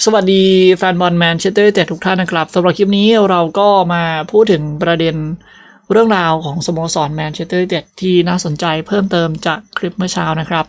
สวัสดีแฟนบอลแมนเชสเตอร์แต่ทุกท่านนะครับสำหรับคลิปนี้เราก็มาพูดถึงประเด็นเรื่องราวของสโมสรแมนเชสเตอร์เต็ดที่น่าสนใจเพิ่มเติมจากคลิปเมื่อเช้านะครับ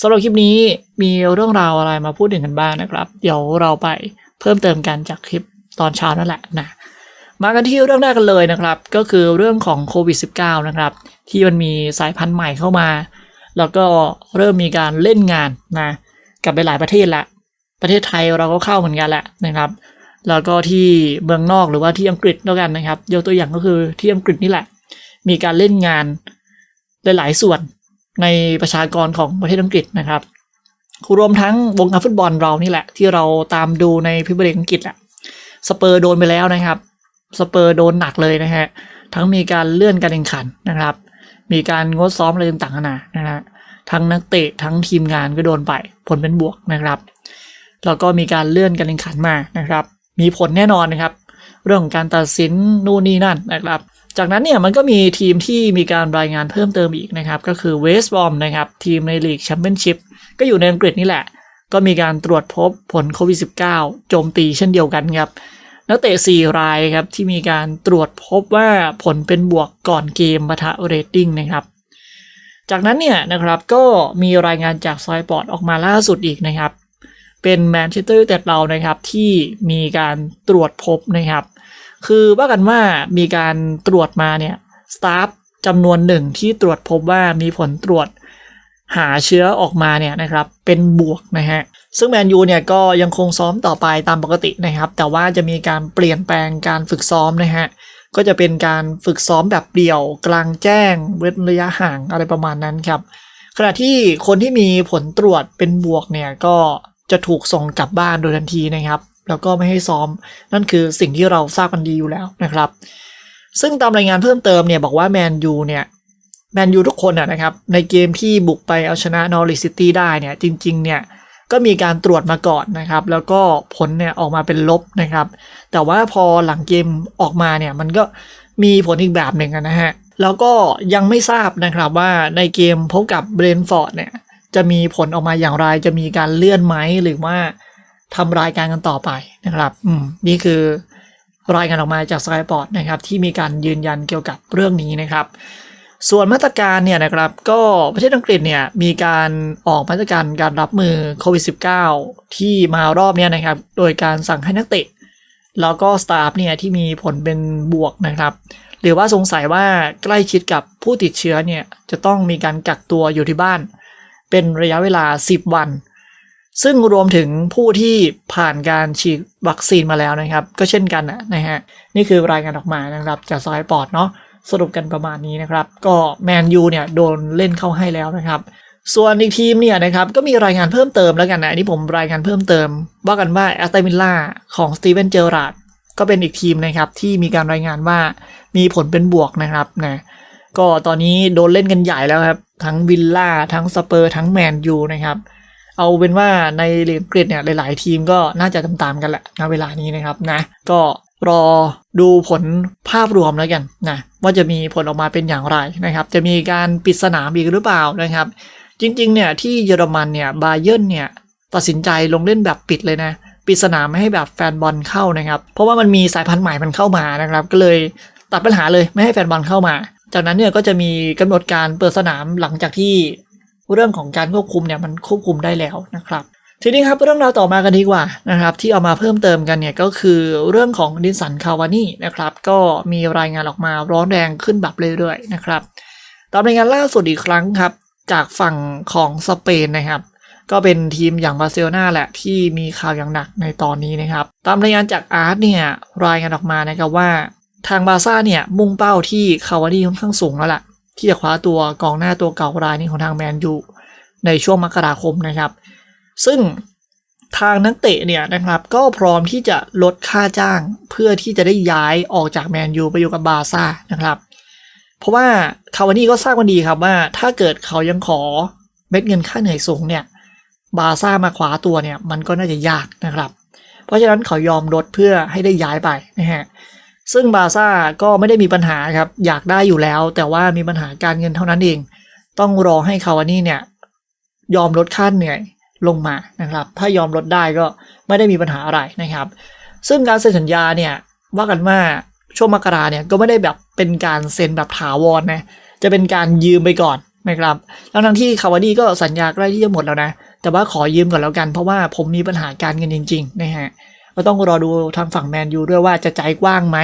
สำหรับคลิปนี้มีเรื่องราวอะไรมาพูดถึงกันบ้างนะครับ เดี๋ยวเราไปเพิ่มเติมกันจากคลิปตอนเช้านั่นแหละนะมากันที่เรื่องแรกกันเลยนะครับ ก็คือเรื่องของโควิด -19 นะครับ ที่มันมีสายพันธุ์ใหม่เข้ามา แล้วก็เริ่มมีการเล่นงานนะกับไปหลายประเทศละ ประเทศไทยเราก็เข้าเหมือนกันแหละนะครับ แล้วก็ที่เมืองนอกหรือว่าที่อังกฤษแล้วกันนะครับ ยกตัวอย่างก็คือที่อังกฤษนี่แหละ มีการเล่นงานหลาย ๆ ส่วนในประชากรของประเทศอังกฤษนะครับรวมทั้งวงการฟุตบอลเรานี่แหละ ที่เราตามดูในพิมพ์ลีกอังกฤษแหละสเปอร์โดนไปแล้วนะครับ สเปอร์โดนหนักเลยนะฮะทั้งมีการเลื่อนการแข่งขันนะครับ มีการงดซ้อมอะไรต่างๆนานานะฮะทั้งนักเตะทั้งทีมงานก็โดนไปผลเป็นบวกนะครับ แล้วก็มีการเลื่อนการแข่งขันมานะครับ มีผลแน่นอนนะครับ เรื่องของการตัดสินนู่นนี่นั่นนะครับ จากนั้นเนี่ยมันก็มีทีมที่มีการรายงานเพิ่มเติมอีกนะครับ ก็คือเวสต์บอมนะครับ ทีมในลีกแชมเปี้ยนชิพก็อยู่ในอังกฤษนี่แหละ ก็มีการตรวจพบผลโควิด -19 โจมตีเช่นเดียวกันครับนักเตะ 4 รายครับที่มีการตรวจพบว่าผลเป็นบวกก่อนเกมปะทะเรตติ้งนะครับ จากนั้นเนี่ยนะครับก็มีรายงานจากซอยปอดออกมาล่าสุดอีกนะครับ เป็นแมนเชสเตอร์แต่เรานะครับที่มีการตรวจพบนะครับ คือว่ากันว่ามีการตรวจมาเนี่ยสตาฟจำนวนหนึ่งที่ตรวจพบว่ามีผลตรวจหาเชื้อออกมาเนี่ยนะครับเป็นบวกนะฮะซึ่งแมนยูเนี่ยก็ยังคงซ้อมต่อไปตามปกตินะครับ แต่ว่าจะมีการเปลี่ยนแปลงการฝึกซ้อมนะฮะก็จะเป็นการฝึกซ้อมแบบเดี่ยวกลางแจ้งเว้นระยะห่างอะไรประมาณนั้นครับขณะที่คนที่มีผลตรวจเป็นบวกเนี่ยก็ จะถูกส่งกลับบ้านโดยทันทีนะครับ แล้วก็ไม่ให้ซ้อม นั่นคือสิ่งที่เราทราบกันดีอยู่แล้วนะครับ ซึ่งตามรายงานเพิ่มเติมเนี่ยบอกว่าแมนยูเนี่ยแมนยูทุกคนอะนะครับในเกมที่บุกไปเอาชนะนอริซิตี้ได้เนี่ยจริงๆเนี่ยก็มีการตรวจมาก่อนนะครับ แล้วก็ผลเนี่ยออกมาเป็นลบนะครับ แต่ว่าพอหลังเกมออกมาเนี่ยมันก็มีผลอีกแบบหนึ่งนะฮะแล้วก็ยังไม่ทราบนะครับว่าในเกมพบกับเบรนฟอร์ดเนี่ย จะมีผลออกมาอย่างไร จะมีการเลื่อนไหมหรือว่าทำรายการกันต่อไปนะครับ อืม นี่คือรายงานออกมาจากสกายปอร์ตนะครับ ที่มีการยืนยันเกี่ยวกับเรื่องนี้นะครับ ส่วนมาตรการเนี่ยนะครับ ก็ประเทศอังกฤษเนี่ยมีการออกมาตรการการรับมือโควิด -19 ที่มารอบเนี้ยนะครับ โดยการสั่งให้นักเตะแล้วก็สตาฟเนี่ยที่มีผลเป็นบวกนะครับ หรือว่าสงสัยว่าใกล้ชิดกับผู้ติดเชื้อเนี่ยจะต้องมีการกักตัวอยู่ที่บ้าน เป็นระยะเวลา 10 วัน ซึ่งรวมถึงผู้ที่ผ่านการฉีดวัคซีนมาแล้วนะครับ ก็เช่นกันนะฮะนี่คือรายงานออกมานะครับจากสายปอร์ตเนาะสรุปกันประมาณนี้นะครับ ก็แมนยูเนี่ยโดนเล่นเข้าให้แล้วนะครับ ส่วนอีกทีมเนี่ยนะครับก็มีรายงานเพิ่มเติมแล้วกันนะอันนี้ผมรายงานเพิ่มเติม ว่ากันว่าแอสตันวิลล่าของสตีเวนเจอราร์ดก็เป็นอีกทีมนะครับที่มีการรายงานว่ามีผลเป็นบวกนะครับนะก็ตอนนี้โดนเล่นกันใหญ่แล้วครับ ทั้งวิลล่าทั้งสเปอร์ทั้งแมนยูนะครับ เอาเป็นว่าในเลีกอังกฤษเนี่ยหลาย ๆ ทีมก็น่าจะตามๆกันแหละณเวลานี้นะครับนะก็รอดูผลภาพรวมแล้วกันนะว่าจะมีผลออกมาเป็นอย่างไรนะครับ จะมีการปิดสนามอีกหรือเปล่านะครับ จริง ๆ เนี่ยที่เยอรมันเนี่ยบาเยิร์นเนี่ยตัดสินใจลงเล่นแบบปิดเลยนะปิดสนามไม่ให้แบบแฟนบอลเข้านะครับ เพราะว่ามันมีสายพันธุ์ใหม่มันเข้ามานะครับ ก็เลยตัดปัญหาเลยไม่ให้แฟนบอลเข้ามา จากนั้นเนี่ยก็จะมีกำหนดการเปิดสนามหลังจากที่เรื่องของการควบคุมเนี่ยมันควบคุมได้แล้วนะครับ ทีนี้ครับเรื่องราวต่อมากันดีกว่านะครับ ที่เอามาเพิ่มเติมกันเนี่ยก็คือเรื่องของดินสันคาวานี่นะครับ ก็มีรายงานออกมาร้อนแรงขึ้นแบบเรื่อยๆนะครับ ตามรายงานล่าสุดอีกครั้งครับ จากฝั่งของสเปนนะครับก็เป็นทีมอย่างบาร์เซโลนาแหละที่มีข่าวอย่างหนักในตอนนี้นะครับ ตามรายงานจากอาร์ตเนี่ยรายงานออกมานะครับว่า ทางบาร์ซ่าเนี่ยมุ่งเป้าที่คาวานี่ค่อนข้างสูงแล้วล่ะ ที่จะคว้าตัวกองหน้าตัวเก่ารายนี้ของทางแมนยูในช่วงมกราคมนะครับ ซึ่งทางนักเตะเนี่ยนะครับก็พร้อมที่จะลดค่าจ้างเพื่อที่จะได้ย้ายออกจากแมนยูไปอยู่กับบาร์ซ่านะครับ เพราะว่าคาวานี่ก็ทราบกันดีครับว่า ถ้าเกิดเขายังขอเม็ดเงินค่าเหนื่อยสูงเนี่ยบาร์ซ่ามาคว้าตัวเนี่ยมันก็น่าจะยากนะครับ เพราะฉะนั้นเขายอมลดเพื่อให้ได้ย้ายไปนะฮะ ซึ่งบาซ่าก็ไม่ได้มีปัญหาครับ อยากได้อยู่แล้ว แต่ว่ามีปัญหาการเงินเท่านั้นเอง ต้องรอให้คาวานี่เนี่ย ยอมลดค่าเหนื่อยลงมานะครับ ถ้ายอมลดได้ก็ไม่ได้มีปัญหาอะไรนะครับ ซึ่งการเซ็นสัญญาเนี่ยว่ากันว่าช่วงมกราเนี่ยก็ไม่ได้แบบเป็นการเซ็นแบบถาวรนะจะเป็นการยืมไปก่อนนะครับแล้วทั้งที่คาวานี่ก็สัญญาใกล้ที่จะหมดแล้วนะแต่ว่าขอยืมก่อนแล้วกันเพราะว่าผมมีปัญหาการเงินจริงๆนะฮะ ก็ต้องรอดูทางฝั่งแมนยูด้วยว่าจะใจกว้างไหม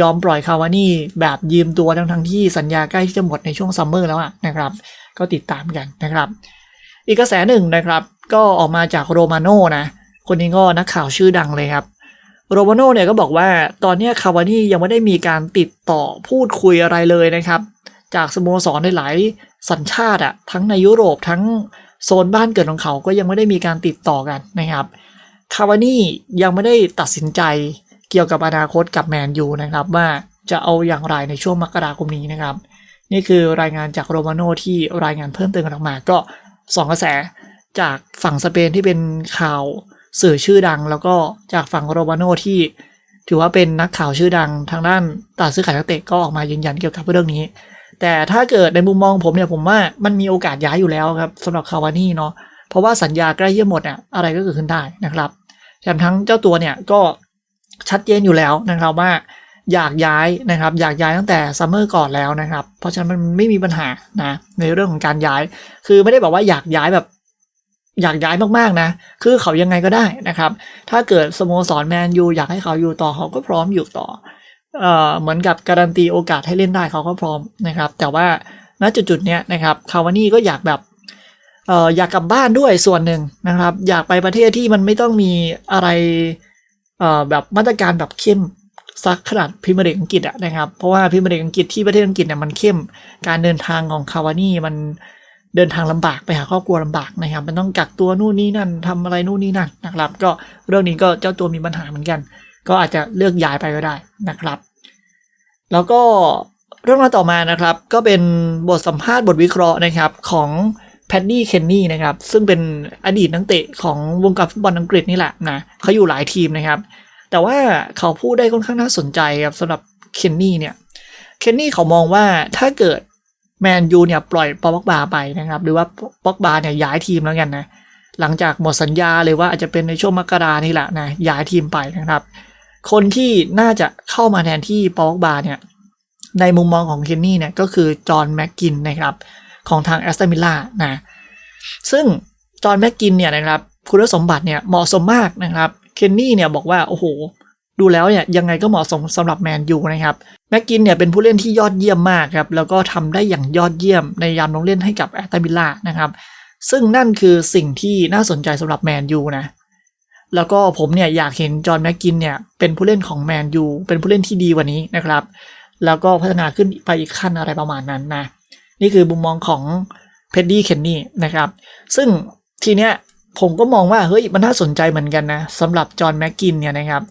ยอมปล่อยคาวานี่แบบยืมตัวทั้งทั้งที่สัญญาใกล้ที่จะหมดในช่วงซัมเมอร์แล้วอะนะครับ ก็ติดตามกันนะครับ อีกกระแสหนึ่งนะครับ ก็ออกมาจากโรมาโน่นะ คนนี้ก็นักข่าวชื่อดังเลยครับโรมาโน่เนี่ยก็บอกว่าตอนนี้คาวานี่ยังไม่ได้มีการติดต่อพูดคุยอะไรเลยนะครับ จากสโมสรในหลายสัญชาติอะทั้งในยุโรปทั้งโซนบ้านเกิดของเขาก็ยังไม่ได้มีการติดต่อกันนะครับ คาวานี่ยังไม่ได้ตัดสินใจเกี่ยวกับอนาคตกับแมนยูนะครับว่าจะเอาอย่างไรในช่วงมกราคมนี้นะครับ นี่คือรายงานจากโรมาโน่ที่รายงานเพิ่มเติมกันออกมาก็สองกระแสจากฝั่งสเปนที่เป็นข่าวสื่อชื่อดัง แล้วก็จากฝั่งโรมาโน่ที่ถือว่าเป็นนักข่าวชื่อดังทางด้านตลาดซื้อขายนักเตะก็ออกมายืนยันเกี่ยวกับเรื่องนี้ แต่ถ้าเกิดในมุมมองผมเนี่ยผมว่ามันมีโอกาสย้ายอยู่แล้วครับสำหรับคาวานี่เนาะ เพราะว่าสัญญาใกล้จะหมดอะอะไรก็เกิดขึ้นได้นะครับแถมทั้งเจ้าตัวเนี่ยก็ชัดเจนอยู่แล้วนะครับว่าอยากย้ายนะครับ อยากย้ายตั้งแต่ซัมเมอร์ก่อนแล้วนะครับ เพราะฉะนั้นมันไม่มีปัญหานะในเรื่องของการย้าย คือไม่ได้บอกว่าอยากย้ายแบบอยากย้ายมากๆนะ คือเขายังไงก็ได้นะครับ ถ้าเกิดสโมสรแมนยูอยากให้เขาอยู่ต่อเขาก็พร้อมอยู่ต่อเอ่อเหมือนกับการันตีโอกาสให้เล่นได้เขาก็พร้อมนะครับ แต่ว่าณจุดๆเนี้ยนะครับคาวานี่ก็อยากแบบ เอ่ออยากกลับบ้านด้วยส่วนหนึ่งนะครับ อยากไปประเทศที่มันไม่ต้องมีอะไรเอ่อแบบมาตรการแบบเข้มซักขนาดพรีเมียร์ลีกอังกฤษอะนะครับ เพราะว่าพรีเมียร์ลีกอังกฤษที่ประเทศอังกฤษเนี่ยมันเข้มการเดินทางของคาวานี่มันเดินทางลำบากไปหาครอบครัวลำบากนะครับ มันต้องกักตัวนู่นนี่นั่นทำอะไรนู่นนี่นั่นนะครับ ก็เรื่องนี้ก็เจ้าตัวมีปัญหาเหมือนกัน ก็อาจจะเลือกย้ายไปก็ได้นะครับ แล้วก็เรื่องราวต่อมานะครับ ก็เป็นบทสัมภาษณ์บทวิเคราะห์นะครับของ ดดี้เคนนี่นะครับ ซึ่งเป็นอดีตนักเตะของวงการฟุตบอลอังกฤษนี่แหละนะเขาอยู่หลายทีมนะครับ แต่ว่าเขาพูดได้ค่อนข้างน่าสนใจครับสำหรับเคนนี่เนี่ยเคนนี่เขามองว่าถ้าเกิดแมนยูเนี่ยปล่อยปอกบาไปนะครับ หรือว่าปอกบาเนี่ยย้ายทีมแล้วกันนะหลังจากหมดสัญญาเลยว่าอาจจะเป็นในช่วงมกรานี่แหละนะย้ายทีมไปนะครับ คนที่น่าจะเข้ามาแทนที่ปอกบาเนี่ยในมุมมองของเคนนี่เนี่ยก็คือจอห์นแม็กกินนะครับ ของทางแอสตันวิลล่านะ ซึ่งจอห์นแม็กกินเนี่ยนะครับคุณสมบัติเนี่ยเหมาะสมมากนะครับเคนนี่เนี่ยบอกว่าโอ้โห ดูแล้วเนี่ยยังไงก็เหมาะสมสำหรับแมนยูนะครับแม็กกินเนี่ยเป็นผู้เล่นที่ยอดเยี่ยมมากครับแล้วก็ทำได้อย่างยอดเยี่ยมในยามลงเล่นให้กับแอสตันวิลล่านะครับซึ่งนั่นคือสิ่งที่น่าสนใจสำหรับแมนยูนะแล้วก็ผมเนี่ยอยากเห็นจอห์นแม็กกินเนี่ยเป็นผู้เล่นของแมนยูเป็นผู้เล่นที่ดีกว่านี้นะครับ แล้วก็พัฒนาขึ้นไปอีกขั้นอะไรประมาณนั้นนะ นี่คือมุมมองของเพดดี้เคนนี่นะครับ ซึ่งทีเนี้ยผมก็มองว่าเฮ้ยมันน่าสนใจเหมือนกันนะสำหรับจอห์นแม็กกินเนี่ยนะครับ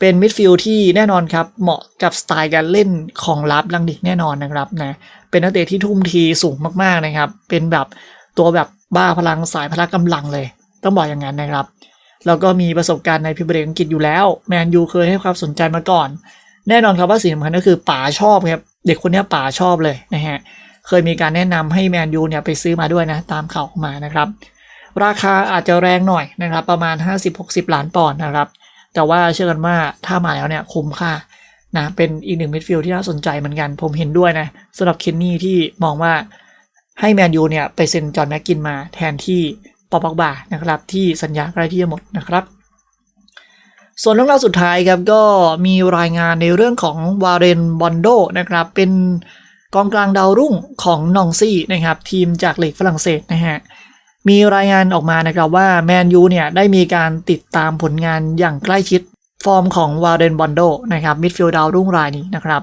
เป็นมิดฟิลด์ที่แน่นอนครับ เหมาะกับสไตล์การเล่นของลับลังดิกแน่นอนนะครับนะเป็นนักเตะที่ทุ่มทีสูงมากๆนะครับ เป็นแบบตัวแบบบ้าพลังสายพละกำลังเลย ต้องบอกอย่างนั้นนะครับ แล้วก็มีประสบการณ์ในพรีเมียร์ลีกอังกฤษอยู่แล้วแมนยูเคยให้ความสนใจมาก่อน แน่นอนครับว่าสิ่งสำคัญก็คือป๋าชอบครับเด็กคนนี้ป๋าชอบเลยนะฮะ เคยมีการแนะนำให้แมนยูเนี่ยไปซื้อมาด้วยนะตามข่าวออกมานะครับ ราคาอาจจะแรงหน่อยนะครับ ประมาณ 50-60 ล้านปอนด์นะครับ แต่ว่าเชื่อกันว่าถ้ามาแล้วเนี่ยคุ้มค่านะเป็นอีกหนึ่งมิดฟิลด์ที่น่าสนใจเหมือนกัน ผมเห็นด้วยนะสำหรับเคนนี่ที่มองว่าให้แมนยูเนี่ยไปเซ็นจอห์นแม็กกินมาแทนที่ปอปอกบานะครับ ที่สัญญาใกล้ที่จะหมดนะครับ ส่วนเรื่องราวสุดท้ายครับก็มีรายงานในเรื่องของวาเรนบอนโดนะครับ เป็น กองกลางดาวรุ่งของนองซี่นะครับทีมจากลีกฝรั่งเศสนะฮะมีรายงานออกมานะครับว่าแมนยูเนี่ยได้มีการติดตามผลงานอย่างใกล้ชิดฟอร์มของวาเรนบอนโดนะครับมิดฟิลด์ดาวรุ่งรายนี้นะครับ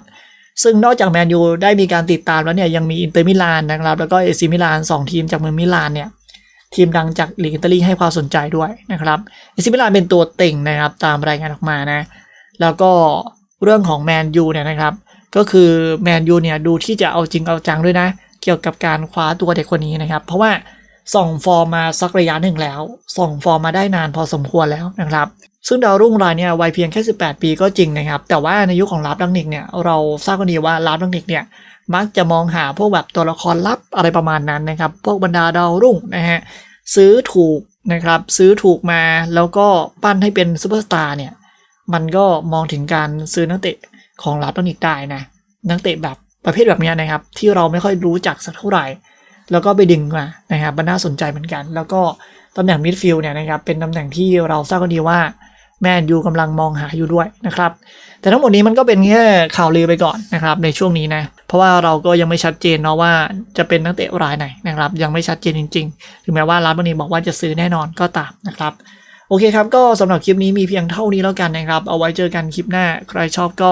ซึ่งนอกจากแมนยูได้มีการติดตามแล้วเนี่ยยังมีอินเตอร์มิลานนะครับแล้วก็เอซิมิลานสองทีมจากเมืองมิลานเนี่ยทีมดังจากลีกอิตาลีให้ความสนใจด้วยนะครับเอซิมิลานเป็นตัวเต็งนะครับตามรายงานออกมานะแล้วก็เรื่องของแมนยูเนี่ยนะครับ ก็คือแมนยูเนี่ยดูที่จะเอาจริงเอาจังด้วยนะ เกี่ยวกับการคว้าตัวเด็กคนนี้นะครับ เพราะว่าส่องฟอร์มมาสักระยะหนึ่งแล้ว ส่งฟอร์มมาได้นานพอสมควรแล้วนะครับ ซึ่งดาวรุ่งรายเนี่ยวัยเพียงแค่ 18 ปีก็จริงนะครับ แต่ว่าในยุคของลาฟดังนิกเนี่ยเราทราบกันดีว่าลาฟดังนิกเนี่ยมักจะมองหาพวกแบบตัวละครลับอะไรประมาณนั้นนะครับ พวกบรรดาดาวรุ่งนะฮะซื้อถูกนะครับซื้อถูกมาแล้วก็ปั้นให้เป็นซูเปอร์สตาร์เนี่ยมันก็มองถึงการซื้อนักเตะ ของลาตอนิกได้นะนักเตะแบบประเภทแบบนี้นะครับ ที่เราไม่ค่อยรู้จักสักเท่าไหร่ แล้วก็ไปดึงมานะครับมันน่าสนใจเหมือนกัน แล้วก็ตำแหน่งมิดฟิลด์เนี่ยนะครับเป็นตำแหน่งที่เราทราบกันดีว่าแมนยูกำลังมองหาอยู่ด้วยนะครับ แต่ทั้งหมดนี้มันก็เป็นแค่ข่าวลือไปก่อนนะครับในช่วงนี้นะ เพราะว่าเราก็ยังไม่ชัดเจนเนาะว่าจะเป็นนักเตะรายไหนนะครับ ยังไม่ชัดเจนจริงๆ ถึงแม้ว่าร้านบันีบอกว่าจะซื้อแน่นอนก็ตามนะครับ โอเคครับ ก็สำหรับคลิปนี้มีเพียงเท่านี้แล้วกันนะครับ เอาไว้เจอกันคลิปหน้า ใครชอบก็